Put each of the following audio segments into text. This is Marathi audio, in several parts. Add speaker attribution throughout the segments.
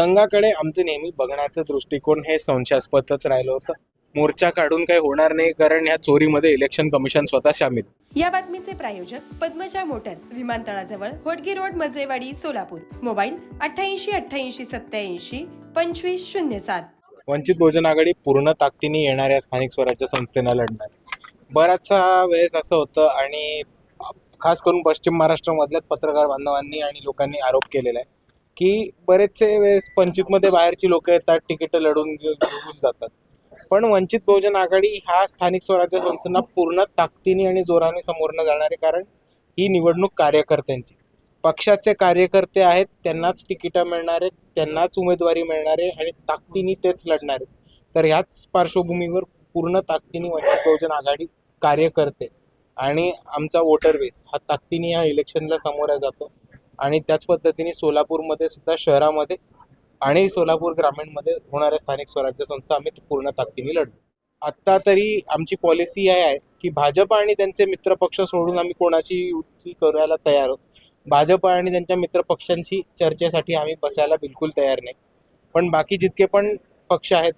Speaker 1: संघाकडे आमचं नेहमी बघण्याचं दृष्टिकोन हे संशयास्पदच राहिलं होतं. मोर्चा काढून काही होणार नाही कारण ह्या चोरीमध्ये इलेक्शन कमिशन स्वतः सामील
Speaker 2: या बातमीचे प्रायोजक पद्मजा मोटर्स विमानतळाजवळ होटगी रोड मजरेवाडी सोलापूर. मोबाईल अठ्ठ्याऐंशी अठ्ठ्याऐंशी सत्याऐंशी पंचवीस शून्य सात.
Speaker 1: वंचित बहुजन आघाडी पूर्ण ताकदीने येणाऱ्या स्थानिक स्वराज्य संस्थेनं लढणार. बराचसा वेळेस असं होतं आणि खास करून पश्चिम महाराष्ट्रामधल्याच पत्रकार बांधवांनी आणि लोकांनी आरोप केलेला आहे. की बरेचसे वेळेस पंचितमध्ये बाहेरची लोक येतात तिकीट लढून घेऊन जातात. पण वंचित बहुजन आघाडी ह्या स्थानिक स्वराज्य संस्थांना पूर्ण ताकदीने आणि जोराने समोरनं जाणारे कारण ही निवडणूक कार्यकर्त्यांची. पक्षाचे कार्यकर्ते आहेत त्यांनाच तिकीटं मिळणार आहेत त्यांनाच उमेदवारी मिळणार आहे आणि ताकदीने तेच लढणार आहेत. तर ह्याच पार्श्वभूमीवर पूर्ण ताकदीने वंचित बहुजन आघाडी कार्य करते आणि आमचा वोटर बेस हा ताकदीने या इलेक्शनला सामोरा जातो. आणि त्याच पद्धतीने सोलापूरमध्ये सुद्धा शहरामध्ये आणि सोलापूर ग्रामीणमध्ये होणाऱ्या स्थानिक स्वराज्य संस्था आम्ही पूर्ण ताकदीने लढतो. आत्ता तरी आमची पॉलिसी आहे आहे की भाजप आणि त्यांचे मित्रपक्ष सोडून आम्ही कोणाची युती करायला तयार आहोत? भाजप आणि त्यांच्या मित्रपक्षांशी चर्चेसाठी आम्ही बसायला बिलकुल तयार नाही. पण बाकी जितके पण पक्ष आहेत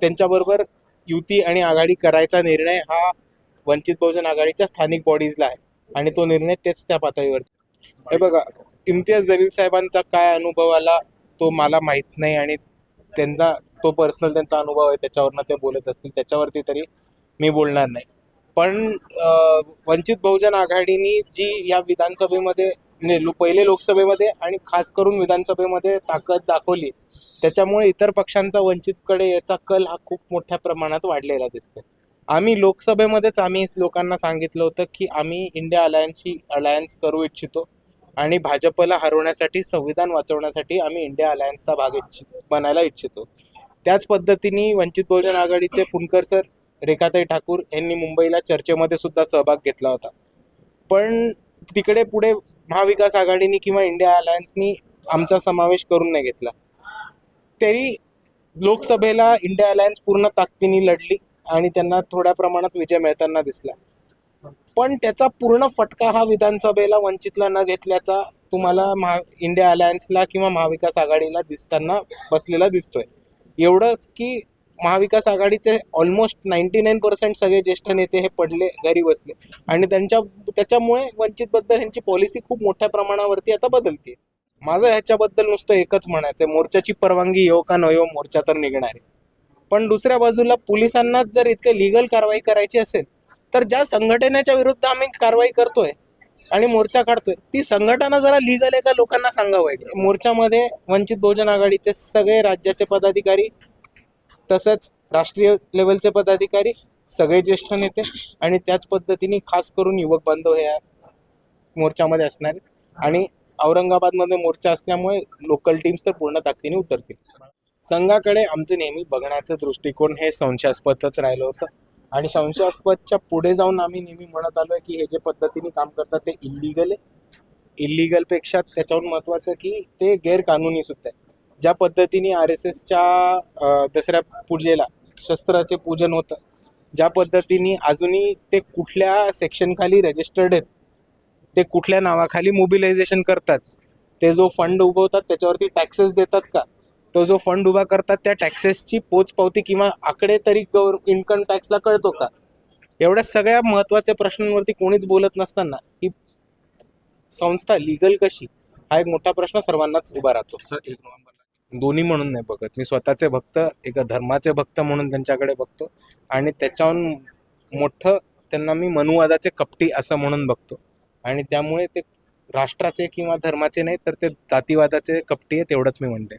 Speaker 1: त्यांच्याबरोबर युती आणि आघाडी करायचा निर्णय हा वंचित बहुजन आघाडीच्या स्थानिक बॉडीजला आहे. आणि तो निर्णय तेच त्या पातळीवर हे बघा इम्तियाज जलील साहेबांचा काय अनुभव आला तो मला माहीत नाही आणि त्यांचा तो पर्सनल त्यांचा अनुभव आहे त्याच्यावरनं ते बोलत असतील त्याच्यावरती तरी मी बोलणार नाही. पण वंचित बहुजन आघाडीनी जी या विधानसभेमध्ये म्हणजे लो- पहिले लोकसभेमध्ये आणि खास करून विधानसभेमध्ये ताकद दाखवली त्याच्यामुळे इतर पक्षांचा वंचितकडे याचा कल हा खूप मोठ्या प्रमाणात वाढलेला दिसतो आम्ही लोकसभेमध्येच आम्ही लोकांना सांगितलं होतं की आम्ही इंडिया अलायन्सची अलायन्स करू इच्छितो आणि भाजपला हरवण्यासाठी संविधान वाचवण्यासाठी आम्ही इंडिया अलायन्सचा भाग इच्छित बनायला इच्छितो. त्याच पद्धतीने वंचित बहुजन आघाडीचे पुणकर सर रेखाताई ठाकूर यांनी मुंबईला चर्चेमध्ये सुद्धा सहभाग घेतला होता. पण तिकडे पुढे महाविकास आघाडीने किंवा इंडिया अलायन्सनी आमचा समावेश करून नाही घेतला. तरी लोकसभेला इंडिया अलायन्स पूर्ण ताकदीने लढली. आणि त्यांना थोड्या प्रमाणात विजय मिळताना दिसला. पण त्याचा पूर्ण फटका हा विधानसभेला वंचितला न घेतल्याचा तुम्हाला महा इंडिया अलायन्सला किंवा महाविकास आघाडीला दिसताना बसलेला दिसतोय. एवढं की महाविकास आघाडीचे ऑलमोस्ट नाईन्टी नाईन पर्सेंट सगळे ज्येष्ठ नेते हे पडले घरी बसले. आणि त्यांच्या त्याच्यामुळे वंचितबद्दल ह्यांची पॉलिसी खूप मोठ्या प्रमाणावरती आता बदलते माझं ह्याच्याबद्दल नुसतं एकच म्हणायचं आहे मोर्चाची परवानगी येऊ का न येऊ मोर्चा तर निघणार. आहे पण दुसऱ्या बाजूला पोलिसांनाच जर इतके लिगल कारवाई करायची असेल तर ज्या संघटनेच्या विरुद्ध आम्ही कारवाई करतोय आणि मोर्चा काढतोय ती संघटना जरा लिगल आहे का लोकांना सांगावं मोर्चामध्ये वंचित बहुजन आघाडीचे सगळे राज्याचे पदाधिकारी तसंच राष्ट्रीय लेवलचे पदाधिकारी सगळे ज्येष्ठ नेते आणि त्याच पद्धतीने खास करून युवक बांधव हे मोर्चामध्ये असणार. आणि औरंगाबादमध्ये मोर्चा असल्यामुळे लोकल टीम्स तर पूर्ण ताकदीने उतरतील. संघाकडे आमचं नेहमी बघण्याचं दृष्टिकोन हे संशयास्पदच राहिलं होतं. आणि संशयास्पदच्या पुढे जाऊन आम्ही नेहमी म्हणत आलोय की हे जे पद्धतीने काम करतात ते इलिगल आहे. इल्लिगलपेक्षा त्याच्याहून महत्त्वाचं की ते गैरकानूनी सुद्धा आहे. ज्या पद्धतीने आर एस एसच्या दसऱ्या पूजेला शस्त्राचे पूजन होतं ज्या पद्धतीने अजूनही ते कुठल्या सेक्शनखाली रजिस्टर्ड आहेत ते कुठल्या नावाखाली मोबिलायझेशन करतात ते जो फंड उभवतात त्याच्यावरती टॅक्सेस देतात का? तो जो फंड उभा करतात त्या टॅक्सेसची पोचपावती किंवा आकडे तरी गवर इन्कम टॅक्सला कळतो का? एवढ्या सगळ्या महत्त्वाच्या प्रश्नांवरती कोणीच बोलत नसताना ही संस्था लिगल कशी? हा एक मोठा प्रश्न सर्वांनाच उभा राहतो.
Speaker 3: सर एक नोव्हेंबरला
Speaker 1: दोन्ही म्हणून नाही बघत. मी स्वतःचे भक्त एका धर्माचे भक्त म्हणून त्यांच्याकडे बघतो. आणि त्याच्याहून मोठं त्यांना मी मनुवादाचे कपटी असं म्हणून बघतो. आणि त्यामुळे ते राष्ट्राचे किंवा धर्माचे नाही तर ते जातीवादाचे कपटी आहे तेवढंच मी म्हणते.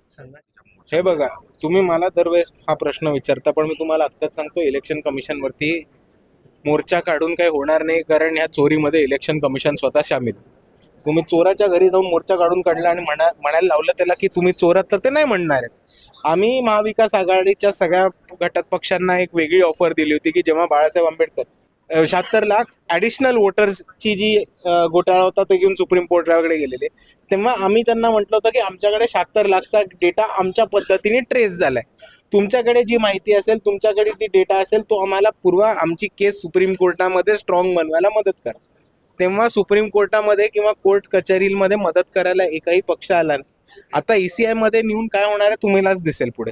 Speaker 1: हे बघा तुम्ही मला दरवेळेस हा प्रश्न विचारता पण मी तुम्हाला आत्ताच सांगतो इलेक्शन कमिशनवरती मोर्चा काढून काही होणार नाही कारण ह्या चोरीमध्ये इलेक्शन कमिशन स्वतः सामील तुम्ही चोराच्या घरी जाऊन मोर्चा काढून काढला आणि म्हणा म्हणायला लावलं त्याला की तुम्ही चोरात तर ते नाही म्हणणार आहेत. आम्ही महाविकास आघाडीच्या सगळ्या घटक पक्षांना एक वेगळी ऑफर दिली होती की जेव्हा बाळासाहेब आंबेडकर शहात्तर लाख ॲडिशनल वोटर्सची जी घोटाळा होता ते घेऊन सुप्रीम कोर्टाकडे गेलेले. तेव्हा आम्ही त्यांना म्हटलं होतं की आमच्याकडे शहात्तर लाखचा डेटा आमच्या पद्धतीने ट्रेस झालाय. तुमच्याकडे जी माहिती असेल तुमच्याकडे ती डेटा असेल तो आम्हाला पूर्वा आमची केस सुप्रीम कोर्टामध्ये स्ट्रॉंग बनवायला मदत करा. तेव्हा सुप्रीम कोर्टामध्ये किंवा कोर्ट कचेरीमध्ये मदत करायला एकही पक्ष आला नाही. आता ईसीआयमध्ये नेऊन काय होणार आहे तुम्हालाच दिसेल पुढे.